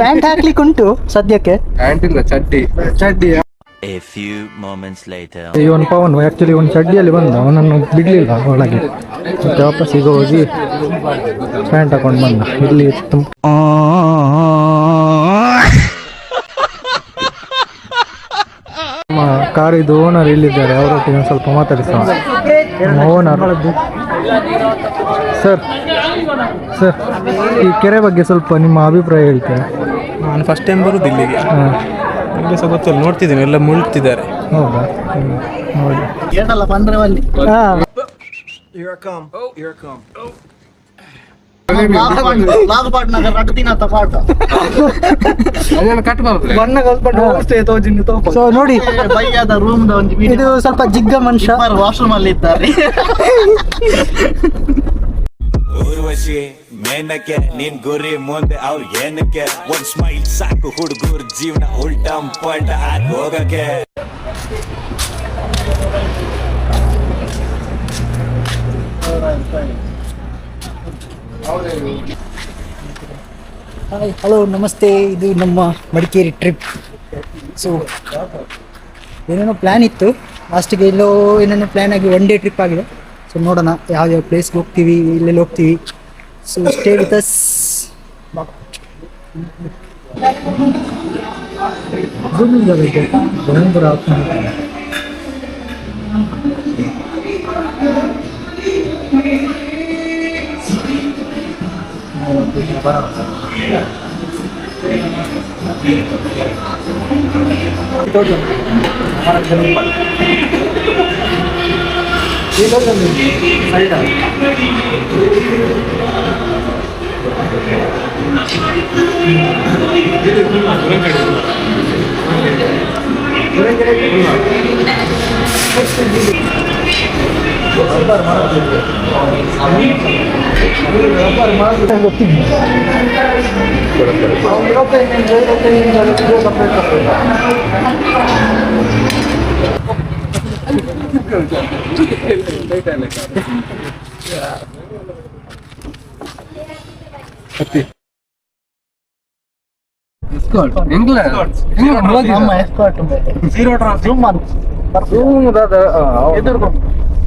Pant ಹಾಕ್ಲಿಕ್ಕೆ ಉಂಟು ಸದ್ಯಕ್ಕೆ. ಪ್ಯಾಂಟ್ ಇಲ್ಲ ಚಡ್ಡಿ. ಚಡ್ಡಿ A few moments later. ಇವನ್ ಪವನ್ ಆಕ್ಚುಲಿ ಒಂದು ಚಡ್ಡಿಯಲ್ಲಿ ಬಂದ ಅವನನ್ನು ಬಿಡ್ಲಿಲ್ಲ ಒಳಗೆ. ಮತ್ತೆ ವಾಪಸ್ ಈಗ ಹೋಗಿ ಪ್ಯಾಂಟ್ ಹಾಕೊಂಡು ಬಂದ. ಇಲ್ಲಿ ತುಂಬ ನಮ್ಮ ಕಾರಿದು ಓನರ್ ಇಲ್ಲಿದ್ದಾರೆ ಅವರೊಟ್ಟಿಗೆ ಒಂದು ಸ್ವಲ್ಪ ಮಾತಾಡಿಸ ಓನರ್ ಸರ್ ಸರ್ ಈ ಕೆರೆ ಬಗ್ಗೆ ಸ್ವಲ್ಪ ನಿಮ್ಮ ಅಭಿಪ್ರಾಯ ಹೇಳ್ತೀರಾ? ನಾನು ಫಸ್ಟ್ ಟೈಮ್ ಬರೋದು ಇಲ್ಲಿಗೆ. ಹಾಂ. ಇಲ್ಲಿ ಸ್ವಲ್ಪ ಗೊತ್ತಿಲ್ಲ ನೋಡ್ತಿದ್ದೀನಿ ಎಲ್ಲ ಮುಳ್ತಿದ್ದಾರೆ. ಹೌದಾ? ಹ್ಮ್. ನೋಡಿ. ಏನಲ್ಲ ಬಂದ್ರೆ ಬನ್ನಿ. ಹಾ. ನಾಗಪಾಟ್ನಾಗ ರಕ್ತಿನಾಥ ಪಾಠ. ಅದನ್ನ ಕಟ್ ಬರ್ತದೆ ಬಣ್ಣ ಕಲ್ಪಟ್ಟು ಸೊ ನೋಡಿ. ಬೈಯಾದ ರೂಮ್ ಒಂದು ಇದು ಸ್ವಲ್ಪ ಜಿಗ್ಗ ಮನುಷ್ಯ. ವಾಶ್ರೂಮ್ ಅಲ್ಲಿ ಇದ್ದಾರೆ ಊರ್ವಶಿ ಮೇನಕ್ಕೆ ನಿನ್ ಗುರಿ ಮುಂದೆ ಅವ್ರ ಏನಕ್ಕೆ? ಒಂದ್ ಸ್ಮೈಲ್ ಸಾಕು ಹುಡುಗರ ಜೀವನ ಉಲ್ಟಂ ಪಲ್ಟ ಆಗ್ ಹೋಗಕ್ಕೆ. ಹಾಯ್ ಹಲೋ ನಮಸ್ತೆ. ಇದು ನಮ್ಮ ಮಡಿಕೇರಿ ಟ್ರಿಪ್ ಸೊ ಏನೇನೋ ಪ್ಲ್ಯಾನ್ ಇತ್ತು. ಲಾಸ್ಟಿಗೆ ಎಲ್ಲೋ ಏನೇನೋ ಪ್ಲ್ಯಾನ್ ಆಗಿ ಒನ್ ಡೇ ಟ್ರಿಪ್ ಆಗಿದೆ. ಸೊ ನೋಡೋಣ ಯಾವ್ಯಾವ ಪ್ಲೇಸ್ಗೆ ಹೋಗ್ತೀವಿ ಎಲ್ಲೆಲ್ಲಿ ಹೋಗ್ತೀವಿ so stay with us Gracias. England England ನಮ್ಮ ಎಸ್ಕಾಟ್ ಜೂಮ್ ಅಂತ ವಿಡಿಯೋ ತೆಗೆದು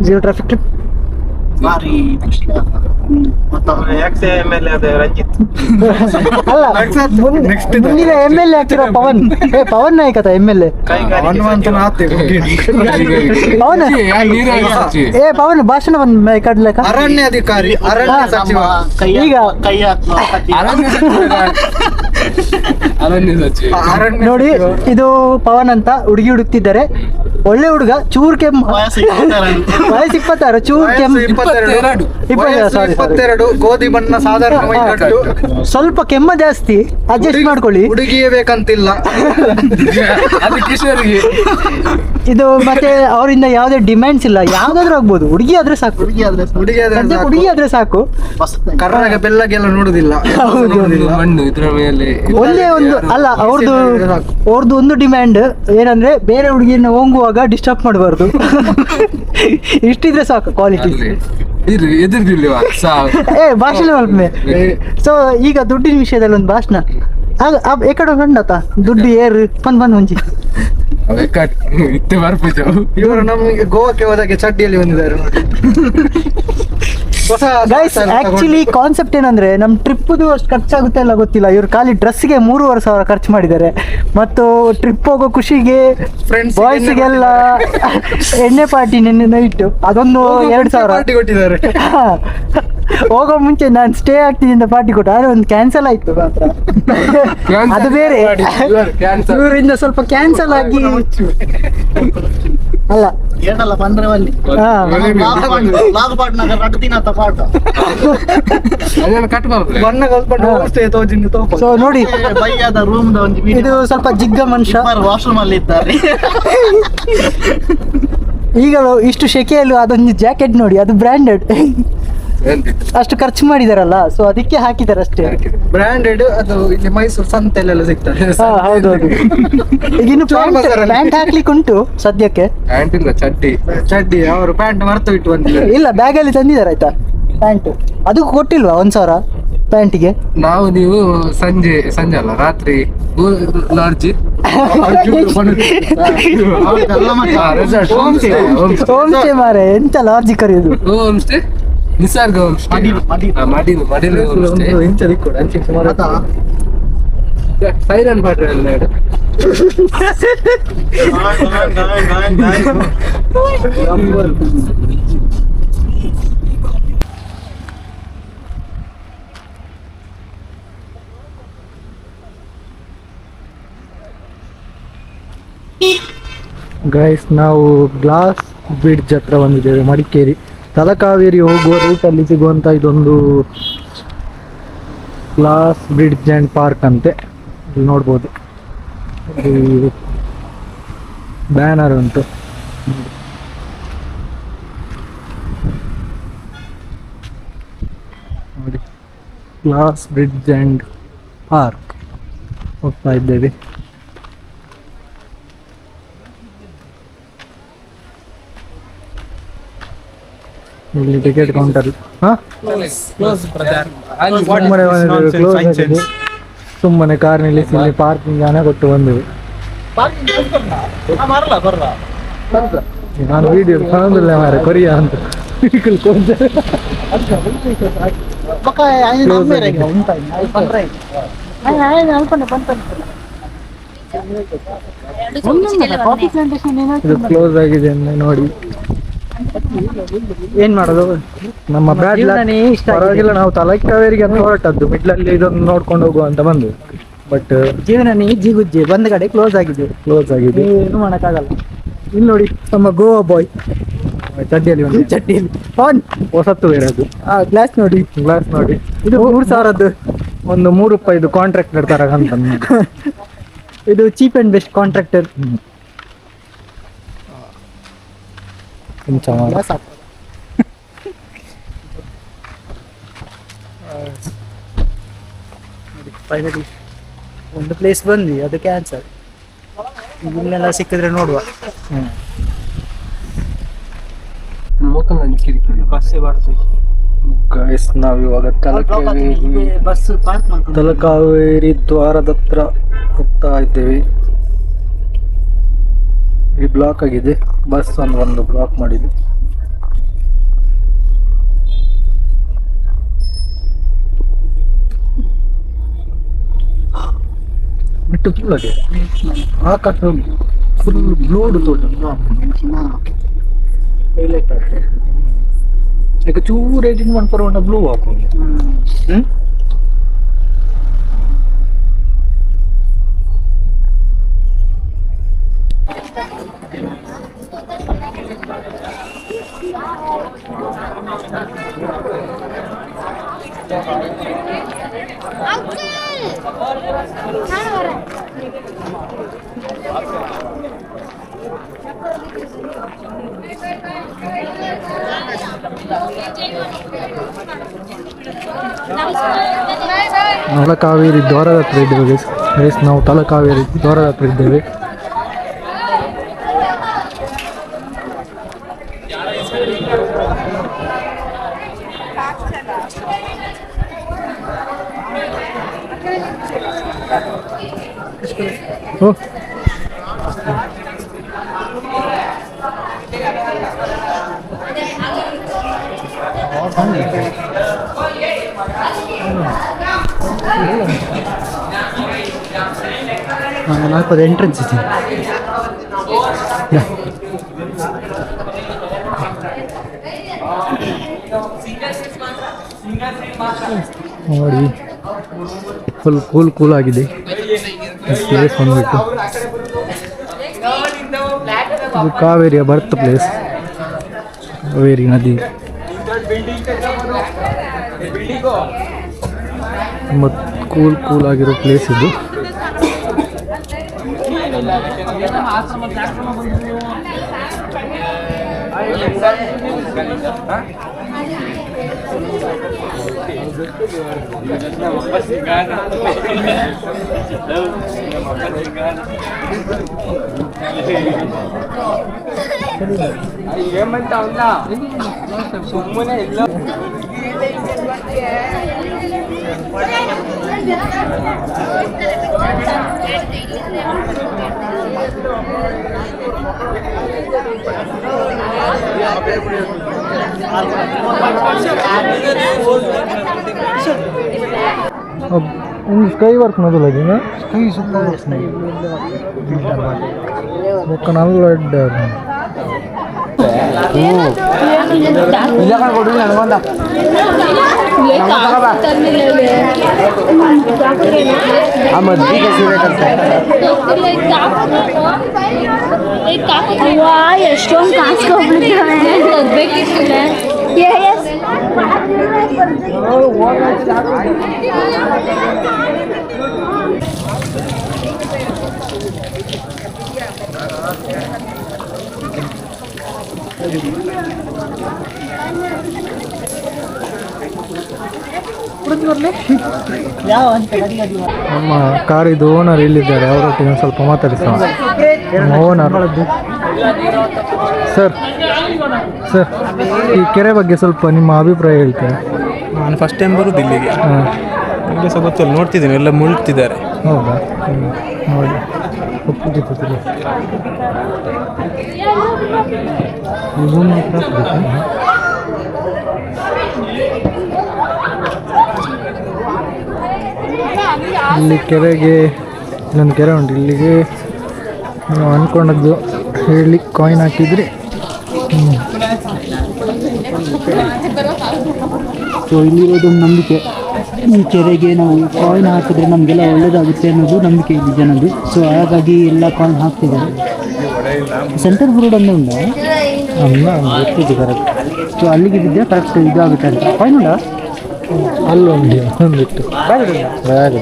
ಝೀರೋ ಟ್ರಾಫಿಕ್ ಟ್ರಿಪ್ ಭಾರಿ ex M L A Ranjit? ಅಲ್ಲ ಮುಂದಿನ ಎಂ ಎಲ್ ಎ ಆಗ್ತಿರೋ ಪವನ್. ಏ ಪವನ್ ನಾಯಕತ ಎಂ ಎಲ್ ಎ ಪವನ್ ಏ ಪವನ್ ಭಾಷಣ ಬಂದ್ ಕಡ್ಲಕ ಅರಣ್ಯಾಧಿಕಾರಿ ಅರಣ್ಯ ಸಚಿವ. ಈಗ ಅರಣ್ಯ ಸಚಿವ ಅರಣ್ಯ ನೋಡಿ ಇದು ಪವನ್ ಅಂತ ಹುಡುಗಿ ಹುಡುಕ್ತಿದ್ದಾರೆ. ಒಳ್ಳೆ ಹುಡುಗ ಚೂರ್ ಕೆಮ್ಮ. ವಯಸ್ಸು ಇಪ್ಪತ್ತಾರು ಚೂರ್ ಕೆಮ್ಮ. ಇಪ್ಪತ್ತೆರಡು. ಗೋಧಿ ಬಣ್ಣ ಸಾಧಾರಣ ಮೈಕಟ್ಟು ಸ್ವಲ್ಪ ಕೆಮ್ಮ ಜಾಸ್ತಿ ಅಡ್ಜಸ್ಟ್ ಮಾಡ್ಕೊಳ್ಳಿ. ಹುಡುಗಿಯೇ ಬೇಕಂತಿಲ್ಲ. ಅದು ಕಿಶೋರ್ಗೆ. ಇದು ಮತ್ತೆ ಅವರಿಂದ ಯಾವುದೇ ಡಿಮ್ಯಾಂಡ್ಸ್ ಇಲ್ಲ. ಯಾವ್ದಾದ್ರು ಆಗ್ಬೋದು. ಹುಡುಗಿ ಆದ್ರೆ ಸಾಕು. ಹುಡುಗಿ ಆದ್ರೆ ಸದ್ಯಕ್ಕೆ ಸಾಕು. ಹುಡುಗಿ ಆದ್ರೆ ಸಾಕು. ಕರ್ನಾಟಕ ಬೆಲ್ಲಗೆಲ್ಲ ನೋಡುದಿಲ್ಲ. ಮಣ್ಣು ಇದ್ರ ಮೇಲೆ ಒಂದೇ ಒಂದು ಅಲ್ಲ ಅವ್ರದ್ದು. ಅವ್ರದ್ದು ಒಂದು ಡಿಮ್ಯಾಂಡ್ ಏನಂದ್ರೆ ಬೇರೆ ಹುಡುಗಿನ ಹೋಗುವಾಗ ಡಿಸ್ಟರ್ಬ್ ಮಾಡಬಾರ್ದು. ಇಷ್ಟಿದ್ರೆ ಸಾಕು ಕ್ವಾಲಿಟಿ ಸಾವು ಏ ಭಾಷಣ ಮಲ್ಪೆ ಸೊ ಈಗ ದುಡ್ಡಿನ ವಿಷಯದಲ್ಲಿ ಒಂದು ಭಾಷಣ. ಆಗ ಆ- ಏಕಡೆ ಕಂಡತ ದುಡ್ಡು ಏರು ಬಂದ್ ಬಂದ್ ಮುಂಚೆ. ಬೇಕಾಟ್ ಇತ್ತೆ ಬರ್ಪುಜು ಇವರು ನಮಗೆ ಗೋವಾಕ್ಕೆ ಹೋದಾಗೆ ಚಡ್ಡಿಯಲ್ಲಿ ಬಂದಿದ್ದಾರೆ ನೋಡಿ. ಗೈಸ್ ಆಕ್ಚುಲಿ ಕಾನ್ಸೆಪ್ಟ್ ಏನಂದ್ರೆ ನಮ್ ಟ್ರಿಪ್ದು ಅಷ್ಟು ಖರ್ಚಾಗುತ್ತೆ ಇಲ್ಲ ಗೊತ್ತಿಲ್ಲ. ಇವ್ರು ಖಾಲಿ ಡ್ರೆಸ್ಗೆ ಮೂರುವರೆ ಸಾವಿರ ಖರ್ಚು ಮಾಡಿದ್ದಾರೆ. ಮತ್ತು ಟ್ರಿಪ್ ಹೋಗೋ ಖುಷಿಗೆ ಬಾಯ್ಸ್ಗೆಲ್ಲ ಎಣ್ಣೆ ಪಾರ್ಟಿ ನಿನ್ನೆ ನೈಟ್ ಅದೊಂದು ಎರಡು ಸಾವಿರ. ಕೊಟ್ಟಿದ್ದಾರೆ. ಹೋಗೋ ಮುಂಚೆ ನಾನು ಸ್ಟೇ ಆಗ್ತೀನಿ ಅಂತ ಪಾರ್ಟಿ ಕೊಟ್ಟು ಆದ್ರೆ ಒಂದು ಕ್ಯಾನ್ಸಲ್ ಆಯ್ತು ಮಾತ್ರ. ಅದು ಬೇರೆ. ಇವರಿಂದ ಸ್ವಲ್ಪ ಕ್ಯಾನ್ಸಲ್ ಆಗಿ. ಅಲ್ಲ. ಏನಲ್ಲ ಬಂದ್ರೆ ಬಣ್ಣ ಸೊ ನೋಡಿ. ರೂಮ್ ದ ಒಂದು ಇದು ಸ್ವಲ್ಪ ಜಿಗ್ಗ ಮನುಷ್ಯ. ವಾಶ್ರೂಮ್ ಅಲ್ಲಿ ಇದ್ದಾರೆ. ಈಗ ಇಷ್ಟು ಶೆಕೆಯಲ್ಲೂ ಅದೊಂದು ಜಾಕೆಟ್ ನೋಡಿ ಅದು ಬ್ರಾಂಡೆಡ್ ಅಷ್ಟು ಖರ್ಚು ಮಾಡಿದಾರಲ್ಲ ಸೊ ಅದಕ್ಕೆ ಹಾಕಿದಾರೆ ಅಷ್ಟೇ. ಬ್ರಾಂಡೆಡ್ ಅದು ಇಲ್ಲಿ ಮೈಸೂರು ಸಂತೆಲೆಲ್ಲ ಸಿಗ್ತದೆ. ಹಾ ಹೌದೌದು ಈಗ ಇನ್ನು ಪ್ಯಾಂಟ್ ಹಾಕ್ಲಿಕ್ಕೆ ಉಂಟು ಸದ್ಯಕ್ಕೆ. ಪ್ಯಾಂಟ್ ಇಲ್ಲ ಚಡ್ಡಿ. ಚಡ್ಡಿ ಅವರು ಪ್ಯಾಂಟ್ ಮರೆತು ಇಟ್ಟು ಬಂದಿದ್ದಾರೆ. ಇಲ್ಲ ಬ್ಯಾಗಲ್ಲಿ ತಂದಿದ್ದಾರೆ ಆಯ್ತಾ? ಪ್ಯಾಂಟ್ ಅದು ಕೊಟ್ಟಿಲ್ವಾ ಒಂದ್ ಸಾವಿರ ಪ್ಯಾಂಟಿಗೆ ನಾವು ನೀವು ಸಂಜೆ ಸಂಜೆ ಅಲ್ಲ ರಾತ್ರಿ ಲಾಡ್ಜಿ ಹೋಮ್ ಸ್ಟೇ ಮಾರೆ ಎಂತ ಲಾರ್ಜಿ ಕರೆಯೋದು home stay Nisarga home stay Madilu Madilu. Home stay ಇಂಚ ದಿಕ್ಕೋಡು ಅಂಚೆ ಸುಮಾರು ಸೈರನ್ ಪಾಡ್ರೆ ಎಲ್ಲ ಹೇಳು. ಗೈಸ್ ನಾವು ಗ್ಲಾಸ್ ಬ್ರಿಡ್ಜ್ ಹತ್ರ ಬಂದಿದ್ದೇವೆ ಮಡಿಕೇರಿ. ತಲಕಾವೇರಿ ಹೋಗುವ ರೂಟಲ್ಲಿ ಸಿಗುವಂಥ ಇದೊಂದು ಗ್ಲಾಸ್ ಬ್ರಿಡ್ಜ್ ಆ್ಯಂಡ್ ಪಾರ್ಕ್ ಅಂತೆ. ಇಲ್ಲಿ ನೋಡ್ಬೋದು. ಬ್ಯಾನರ್ ಉಂಟು. ನೋಡಿ. ಗ್ಲಾಸ್ ಬ್ರಿಡ್ಜ್ ಆ್ಯಂಡ್ ಪಾರ್ಕ್ ಹೋಗ್ತಾ ಇದ್ದೇವೆ. ಇಲ್ಲಿ ಟಿಕೆಟ್ ಕೌಂಟರ್ ಹಾ? ಸುಮ್ಮನೆ ಕಾರ್ ನಿಲ್ಲಿಸಿ ಇಲ್ಲಿ ಪಾರ್ಕಿಂಗ್ ಹಣ ಕೊಟ್ಟು ಬಂದೆವು. ನಾನು ವಿಡಿಯೋ ಕಾಣೋದಿಲ್ಲ ಮಾರೆ ಕೊರಿಯಾ ಅಂತ. ಇದು ಕ್ಲೋಸ್ ಆಗಿದೆ ನೋಡಿ. ಏನ್ ಮಾಡೋದು? ನಮ್ಮ. ಪರವಾಗಿಲ್ಲ ನಾವು ತಲಕಾವೇರಿಗೆ ಅಂತ ಹೊರಟದ್ದು. ಮಿಡ್ಲಲ್ಲಿ ಇದೊಂದು ನೋಡ್ಕೊಂಡು ಹೋಗುವ ಅಂತ ಬಂದು. ಬಟ್ ಜೀವನನೇ ಜಿಗುಜ್ಜಿ ಬಂದ ಕಡೆ ಕ್ಲೋಸ್ ಆಗಿದೆ. ಕ್ಲೋಸ್ ಆಗಿದೆ. ಏನು ಮಾಡಕ್ಕಾಗಲ್ಲ. ಇಲ್ಲಿ ನೋಡಿ ನಮ್ಮ ಗೋವಾ ಬಾಯ್ ಚಡ್ಡಿಯಲ್ಲಿ ಒಂದು. ಚಡ್ಡಿಯಲ್ಲಿ. ಫೋನ್. ಹೊಸತ್ತು ಬೇರೆ ಅದು ಆ ಗ್ಲಾಸ್ ನೋಡಿ. ಗ್ಲಾಸ್ ನೋಡಿ. ಇದು ಮೂರು ಸಾವಿರದ್ದು ಒಂದು ಮೂರು ರೂಪಾಯಿದು ಕಾಂಟ್ರಾಕ್ಟ್ ತರ ಅಂತ ಇದು ಚೀಪ್ ಅಂಡ್ ಬೆಸ್ಟ್ ಕಾಂಟ್ರಾಕ್ಟರ್ ಕೊಂಚ banget. ಫೈನಲಿ ಒಂದು ಪ್ಲೇಸ್ ಬಂದ್ವಿ ಅದು ಕ್ಯಾನ್ಸಲ್ ಇಲ್ಲೆಲ್ಲ ಸಿಕ್ಕಿದ್ರೆ ನೋಡುವ. ಬಸ್ಸೇ ಬರ್ತದೆ. ಗೈಸ್ ನಾವು ಇವಾಗ ತಲಕಾವೇರಿ ಬಸ್ ಪಾರ್ಕ್ ತಲಕಾವೇರಿ ದ್ವಾರದ ಹತ್ರ ಹೋಗ್ತಾ ಇದ್ದೇವೆ. ಈ ಬ್ಲಾಕ್ ಆಗಿದೆ. ಬಸ್ ಒಂದು ಒಂದು ಬ್ಲಾಕ್ ಮಾಡಿದ್ವಿ ಬಿಟ್ಟು ತುಳ್ಳಗೆ ಆಕಾಶ ಫುಲ್ ಬ್ಲೂಡ್ ತೋಟ. ಈಗ ಚೂರು ರೇಟಿಂಗ್ ಮಾಡ್ಕೊಂಡು ಬ್ಲೂ ಹಾಕೊಂಡು ಹ್ಮ್? ತಲಕಾವೇರಿ ದ್ವಾರದ ಹತ್ರ ಇದ್ದೇವೆ ಗೈಸ್ ನಾವು ತಲಕಾವೇರಿ ದ್ವಾರದ ಹತ್ರ ಇದ್ದೇವೆ. ಓ. ನಾಲ್ಕು ಎಂಟ್ರೆನ್ಸ್ ಇದೆ. ನೋಡಿ ಫುಲ್ ಕೂಲ್ ಕೂಲ್ ಆಗಿದೆ. ಪ್ಲೇಸ್ ಬಂದ್ಬಿಟ್ಟು. ಇದು ಕಾವೇರಿಯ ಬರ್ತ್ ಪ್ಲೇಸ್ ಕಾವೇರಿ ನದಿ. ತುಂಬ ಕೂಲ್ ಕೂಲ್ ಆಗಿರೋ ಪ್ಲೇಸ್ ಇದು. ఏమంటావు సుమ్మునే ఇల్లు अब उसका ही वर्क ना तो लगे ना। कई सब वर्क नहीं वो कनाल डर है। ಇಲ್ಲಕಣ ಕೊಡ್ರಿ ನನಗೊಂದ ಆ ಮದ್ದಿ ಕಸಿವೆ ಎಷ್ಟೊಂದು ಕಾಸ್ಕೊಬಿಟ್ಟಿದ್ದಾರೆ ನಮ್ಮ ಕಾರಿದು ಓನರ್ ಇಲ್ಲಿದ್ದಾರೆ ಅವರೊಟ್ಟಿಗೆ ಒಂದು ಸ್ವಲ್ಪ ಮಾತಾಡಿಸ ಓನರ್ ಸರ್ ಸರ್ ಈ ಕೆರೆ ಬಗ್ಗೆ ಸ್ವಲ್ಪ ನಿಮ್ಮ ಅಭಿಪ್ರಾಯ ಹೇಳ್ತೀರಾ? ನಾನು ಫಸ್ಟ್ ಟೈಮ್ ಬರೋದು ಇಲ್ಲಿಗೆ. ಹಾಂ. ನನಗೆ ಸಹ ಗೊತ್ತಿಲ್ಲ ನೋಡ್ತಿದ್ದೀನಿ ಎಲ್ಲ ಮುಳುಗ್ತಿದ್ದಾರೆ ಹೌದಾ? ಹ್ಞೂ ನೋಡಿ. ಒಪ್ಪಿಗೆ ಇಲ್ಲಿ ಕೆರೆಗೆ, ಇಲ್ಲೊಂದು ಕೆರೆ ಉಂಟು. ಇಲ್ಲಿಗೆ ನಾವು ಅಂದ್ಕೊಂಡದ್ದು ಹೇಳಿ ಕಾಯಿನ್ ಹಾಕಿದ್ರಿ. ಸೊ ಇಲ್ಲಿರೋದು ಒಂದು ನಂಬಿಕೆ. ಈ ಕೆರೆಗೆ ನಾವು ಕಾಯಿನ್ ಹಾಕಿದ್ರೆ ನಮಗೆಲ್ಲ ಒಳ್ಳೇದಾಗುತ್ತೆ ಅನ್ನೋದು ನಂಬಿಕೆ ಇದೆ ಜನದ್ದು. ಸೊ ಹಾಗಾಗಿ ಎಲ್ಲ ಕಾಯಿನ್ ಹಾಕ್ತಿದ್ದಾರೆ. ಸೆಂಟರ್ ಬೋರ್ಡ್ ಅನ್ನೋ ಗೊತ್ತಿದ್ದು ಕರೆಕ್ಟ್ ಸೊ ಅಲ್ಲಿಗೆ ಕರೆಕ್ಟ್ ಇದಾಗುತ್ತೆ ಅಂತ. ಉಂಟಾ ಅಲ್ಲೊಂದು ಬ್ಯಾಗ್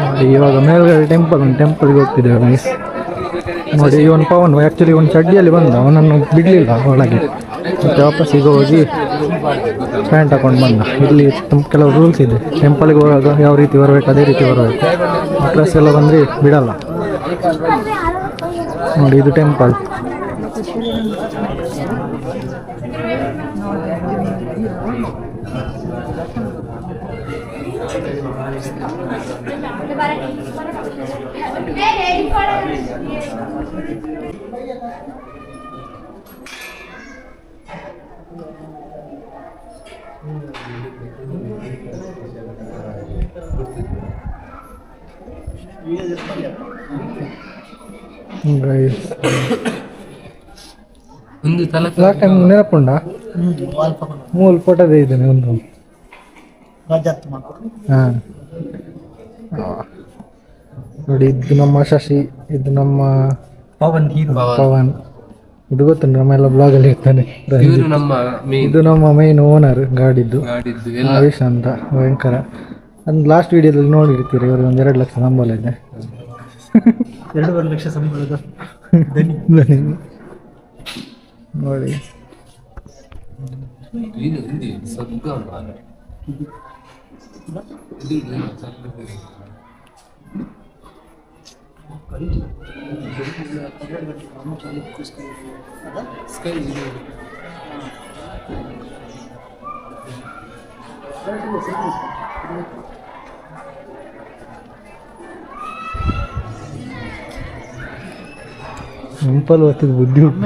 ನೋಡಿ ಇವಾಗ ಮೇಲ್ಗಡೆ ಟೆಂಪಲ್ ಒಂದು ಟೆಂಪಲ್ಗೆ ಹೋಗ್ತಿದ್ದೇವೆ ಮೈಸ್ ನೋಡಿ ಇವನ್ ಪವನ್ ಆ್ಯಕ್ಚುಲಿ ಒಂದು ಚಡ್ಡಿಯಲ್ಲಿ ಬಂದ. ಅವನನ್ನು ಬಿಡಲಿಲ್ಲ ಒಳಗೆ. ಮತ್ತೆ ವಾಪಸ್ ಈಗ ಹೋಗಿ ಪ್ಯಾಂಟ್ ಹಾಕೊಂಡು ಬಂದ. ಇಲ್ಲಿ ತುಂಬ ಕೆಲವು ರೂಲ್ಸ್ ಇದೆ. ಟೆಂಪಲ್ಗೆ ಹೋಗೋದು ಯಾವ ರೀತಿ ಬರಬೇಕು ಅದೇ ರೀತಿ ಬರಬೇಕು. ಪ್ಲಸ್ ಎಲ್ಲ ಬಂದರೆ ಬಿಡಲ್ಲ. ನೋಡಿ ಇದು ಟೆಂಪಲ್ ಗೈಸ್ ಒಂದು ತಲೆ ಲಾಸ್ಟ್ ಟೈಮ್ ನೆನಪುಂಡ ಮೂಲ ಫೋಟೋದೇ ಇದ್ದೇನೆ ಒಂದು. ಹಾಂ. ನೋಡಿ ಇದು ನಮ್ಮ ಶಶಿ ಇದು ನಮ್ಮ ಪವನ್ ಹೀರೋ. ಪವನ್. ಇದು ಗೊತ್ತುಂಟು ಬ್ಲಾಗ್ ಬ್ಲಾಗಲ್ಲಿ ಇರ್ತಾನೆ. ಇವರು ನಮ್ಮ ಇದು ನಮ್ಮ ಮೈನ್ ಓನರ್ ಗಾಡಿದ್ದು. ಎಲ್ಲ. ಆವೇಶ್ ಅಂತ ಭಯಂಕರ. ಅಂದ್ ಲಾಸ್ಟ್ ವಿಡಿಯೋದಲ್ಲಿ ನೋಡಿರ್ತೀರಿ ಇವರು ಒಂದು ಎರಡು ಲಕ್ಷ ಸಂಬಳ ಇದೆ. ಎರಡೂವರೆ ಲಕ್ಷ ಸಂಬಳದ ಧ್ವನಿ. ನೋಡಿ. ಇದು ಹಿಂದಿ ಸಿಂಪಲ್ ಹೊತ್ತಿದ ಬುದ್ಧಿ ಉಂಟು.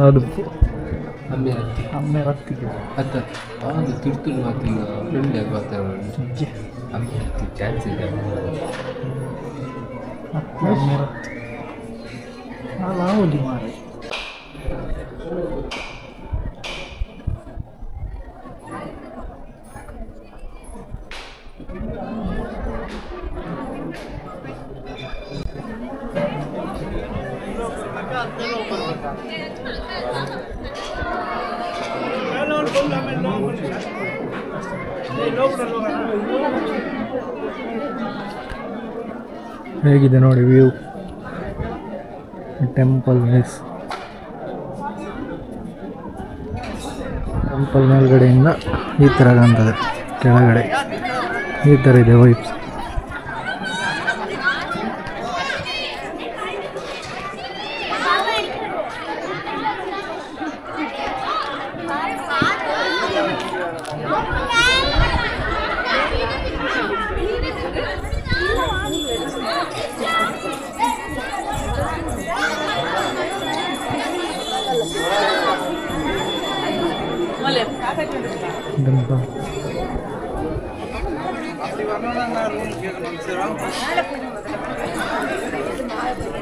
ಅದು ಅಮ್ಮೆ ಹತ್ತಿ ಅಮ್ಮೆ ರತ್ತಿಗೆ ಅತ್ತ ಅದು ತುರ್ತುಳು ಮಾತಿಲ್ಲ ಫ್ರೆಂಡ್ ಆಗಿ ಮಾತಾಡೋದು ಅಮ್ಮೆ ಹತ್ತಿ ಚಾನ್ಸ್ ಇದೆ ಅಮ್ಮೆ ರತ್ತಿ ಅಲ್ಲ ಹೋಗಿ ಮಾರೆ ಹೇಗಿದೆ ನೋಡಿ ವ್ಯೂ. ಟೆಂಪಲ್ ನೈಸ್ ಟೆಂಪಲ್ ಮೇಲ್ಗಡೆಯಿಂದ ಈ ಥರ ಕಾಣ್ತದೆ, ಕೆಳಗಡೆ. ಈ ಥರ ಇದೆ ವೈಬ್ಸ್